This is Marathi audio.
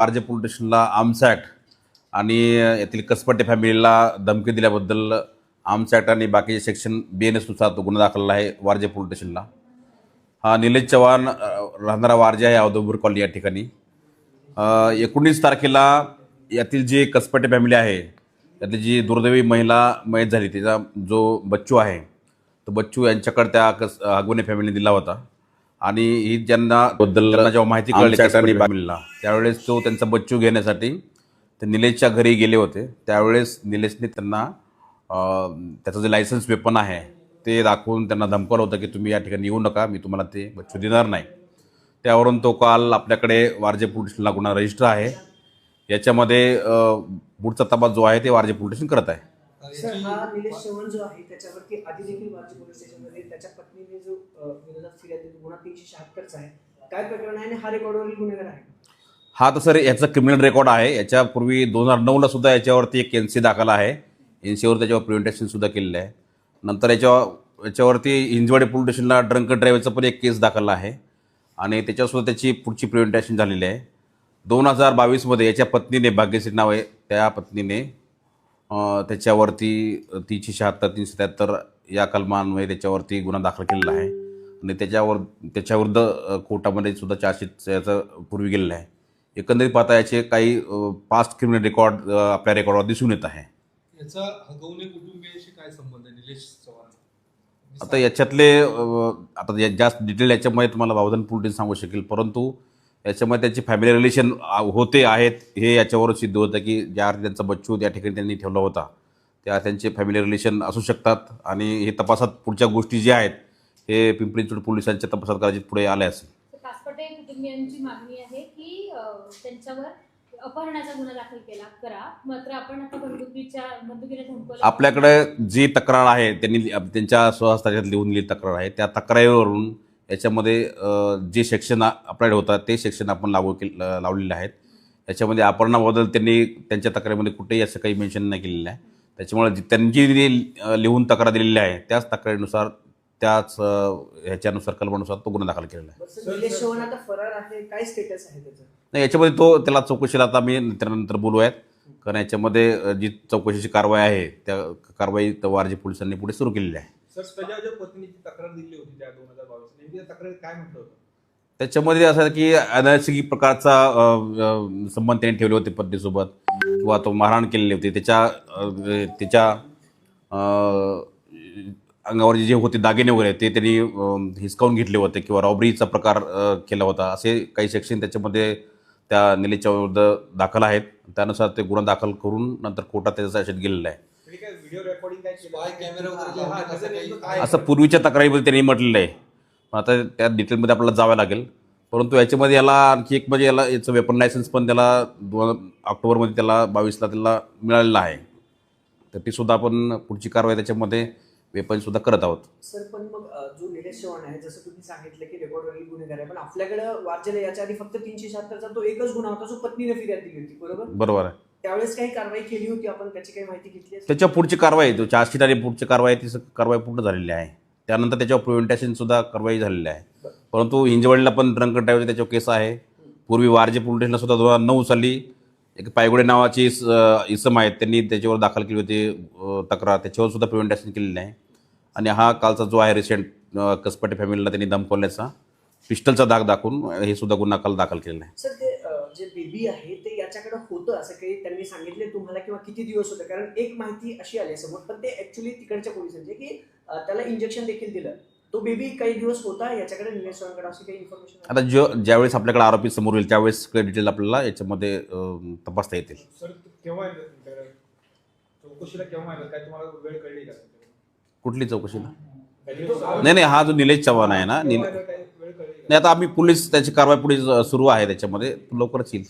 आरजे पोलीस स्टेशनला आर्म्स ॲक्ट आणि येथील कसपटे फॅमिलीला धमकी दिल्याबद्दल आर्म्स ॲक्ट आणि बाकीचे सेक्शन बी एन एसनुसार तो गुन्हा दाखल आहे वारजे पोलीस स्टेशनला हा निलेश चव्हाण राहणारा वारजे आहे औदुंबर कॉलनी या ठिकाणी. एकोणीस तारखेला यातील जी कसपटे फॅमिली आहे यातली जी दुर्दैवी महिला मयत झाली तिचा जो बच्चू आहे तो बच्चू यांच्याकडे त्या कस अगवणे फॅमिलीने दिला होता. आणि ही ज्यांना बद्दल जेव्हा माहिती कळली त्यावेळेस तो त्यांचा बच्चू घेण्यासाठी ते निलेशच्या घरी गेले होते. त्यावेळेस निलेशने त्यांना त्याचं जे लायसन्स वेपन आहे ते दाखवून त्यांना धमकवलं होतं की तुम्ही या ठिकाणी येऊ नका मी तुम्हाला ते बच्चू देणार नाही. त्यावरून तो काल आपल्याकडे वारजे पोलीस स्टेशनला गुन्हा रजिस्टर आहे. याच्यामध्ये पुढचा तपास जो आहे ते वारजे पोलीस स्टेशन करत आहे. सर हा निलेश चव्हाण जो आहे त्याच्यावरती आधी देखील वारजी पोलीस स्टेशनमध्ये त्याच्या पत्नीने जो विरोधात फिर्याद दिली गुन्हा तीनशे शहात्तरचा आहे. काय प्रकरण आहे आणि हा रेकॉर्डवरील गुन्हेगार आहे? हा तर सर याचा क्रिमिनल रेकॉर्ड आहे. याच्यापूर्वी दोन हजार नऊला सुद्धा याच्यावरती एक एन सी दाखल आहे. एन सीवर त्याच्यावर प्रिव्हेंटेशन सुद्धा केलेलं आहे. नंतर याच्यावर याच्यावरती हिंजवाडी पोलीस स्टेशनला ड्रंक ड्रायव्हरचा पण एक केस दाखल आहे. आणि त्याच्यावर त्याची पुढची प्रिव्हेंटेशन झालेली आहे. दोन हजार बावीसमध्ये याच्या पत्नीने भाग्यश्री नाव आहे त्या पत्नीने त्याच्यावरती तीनशे शहात्तर तीनशे त्र्याहत्तर या कलमांमध्ये त्याच्यावरती गुन्हा दाखल केलेला आहे. आणि त्याच्यावर त्याच्याविरुद्ध कोर्टामध्ये सुद्धा चार्जशीट याचं पूर्वी गेलेलं आहे. एकंदरीत पाहता याचे काही पास्ट क्रिमिनल रेकॉर्ड आपल्या रेकॉर्डवर दिसून येत आहे. याचा हगवणे कुटुंबियाशी काय संबंध आहे निलेश चव्हाण? आता याच्यातले आता जास्त डिटेल याच्यामध्ये तुम्हाला बावधन पुलटीन सांगू शकेल. परंतु याच्यामध्ये त्यांची फॅमिली रिलेशन होते आहेत. हे याच्यावर सिद्ध होतं की ज्या अर्थी त्यांचा बच्चू त्या ठिकाणी त्यांनी ठेवला होता. त्या त्यांचे फॅमिली रिलेशन असू शकतात आणि हे तपासात पुढच्या गोष्टी ज्या आहेत हे पिंपरी चिंचवड पोलिसांच्या तपासात कदाचित पुढे आल्या असेल. तर कासपटे कुटुंबियांची मागणी आहे की अ, त्यांच्यावर अपहरणाचा गुन्हा दाखल केला करा. मात्र आपण आता बंदुकीच्या बंदुकीने धमकवलं आपल्याकडे जी तक्रार आहे त्यांनी त्यांच्या स्वहस्ताच्यात लिहून दिलेली तक्रार आहे. त्या तक्रारीवरून याच्यामध्ये जे सेक्शन अप्लाइड होतात ते सेक्शन आपण लागू के लावलेले आहेत. याच्यामध्ये अपहरणाबद्दल त्यांनी त्यांच्या तक्रारीमध्ये कुठेही असं काही मेन्शन नाही केलेलं आहे. त्याच्यामुळे त्यांची जी लिहून तक्रार दिलेली आहे त्याच तक्रारीनुसार त्याच ह्याच्यानुसार कलमानुसार तो गुन्हा दाखल केलेला आहे. नाही याच्यामध्ये तो त्याला चौकशीला आता आम्ही त्यानंतर बोलूयात. कारण याच्यामध्ये जी चौकशीची कारवाई आहे त्या कारवाई वारजी पोलिसांनी पुढे सुरू केलेली आहे. सर पत्नीची तक्रार दिली होती त्या दोन हजार बावीस नेमकी काय म्हटलं होतं? त्याच्यामध्ये असं की अनैसर्गिक प्रकारचा अ, अ, संबंध त्यांनी ठेवले होते पत्नीसोबत किंवा तो मारहाण केलेली होती. त्याच्या अ, त्याच्या अ, अंगावर जे होते दागिने वगैरे ते त्यांनी अ, हिसकावून घेतले होते किंवा रॉबरीचा प्रकार अ, केला होता. असे काही सेक्शन त्याच्यामध्ये त्या निलेच्या विरुद्ध दाखल आहेत. त्यानुसार ते गुन्हा दाखल करून नंतर कोर्टात त्याचा अशात गेलेला आहे. काय व्हिडिओ रेकॉर्डिंग काय केलं? Spy camera वगैरे हा, लावले त्याचं असं काही- नेमकं काय असं पूर्वीच्या तक्रारीमध्ये त्यांनी म्हटलेलं आहे. पण आता त्या डिटेलमध्ये आपल्याला जावं लागेल. परंतु याच्यामध्ये याला आणखी एक म्हणजे याला याचं वेपन लायसन्स पण त्याला दोन ऑक्टोबरमध्ये त्याला बावीसला त्याला मिळालेलं आहे. तर ती सुद्धा आपण पुढची कारवाई त्याच्यामध्ये वेपन सुद्धा करत आहोत. सर पण मग अ, जो निलेश चव्हाण आहे जसं तुम्ही सांगितलं की रेकॉर्डवरील गुन्हेगार आहे पण आपल्याकडे वारजेला याच्या आधी फक्त तीनशे शहात्तरचा तो एकच गुन्हा होता जो पत्नीने फिर्याद दिली होती बरोबर? बरोबर आहे. त्यावेळेस काही कारवाई केली होती आपण त्याची काही माहिती घेतली असेल? त्याच्या पुढची कारवाई जो चार्जशीट आणि पुढची कारवाई ती कारवाई पूर्ण झालेली आहे. त्यानंतर त्याच्यावर प्रिव्हेंटेशन सुद्धा कारवाई झालेली आहे. परंतु हिंजवडीला पण ड्रंक ड्रायव्हरचा त्याच्यावर केस आहे. पूर्वी वारजे पोलीस स्टेशनला सुद्धा दोन हजार नऊ साली एक पायगुडे नावाची इस अ, इसम आहेत त्यांनी त्याच्यावर दाखल केली होती अ, तक्रार. त्याच्यावर सुद्धा प्रिव्हेंटेशन केलेलं आहे. आणि हा कालचा जो आहे रिसेंट कसपटे फॅमिलीला त्यांनी धमकवल्याचा पिस्टलचा दाग दाखवून हे सुद्धा गुन्हा काल दाखल केलेला आहे. सर ते अ, जे बेबी आहे ते याच्याकडे होतं असं काही त्यांनी सांगितले तुम्हाला किंवा किती दिवस होतं? कारण एक माहिती अशी आली आहे समोर पण ते ऍक्च्युली तिकडच्या पोलिसांचे की त्याला इंजेक्शन देखील दिलं. तो बेबी काही दिवस होता याच्याकडे निलेश चव्हाणकडे अशी काही इन्फॉर्मेशन आता जो ज्यावेळेस आपल्याकडे आरोपी समोर येईल त्यावेळेस डिटेल आपल्याला याच्यामध्ये तपासता येतील. सर केव्हा येतं तुमच्याकडे? चौकशीला केव्हा येतं काय तुम्हाला वेळ कळली का? कुठली चौकशीला? नाही नाही हा जो निलेश चव्हाण आहे ना निल येतं काय वेळ कळली का? नाही आता आम्ही पोलीस त्याची कारवाई पुढे सुरू आहे त्याच्यामध्ये लवकरच येईल.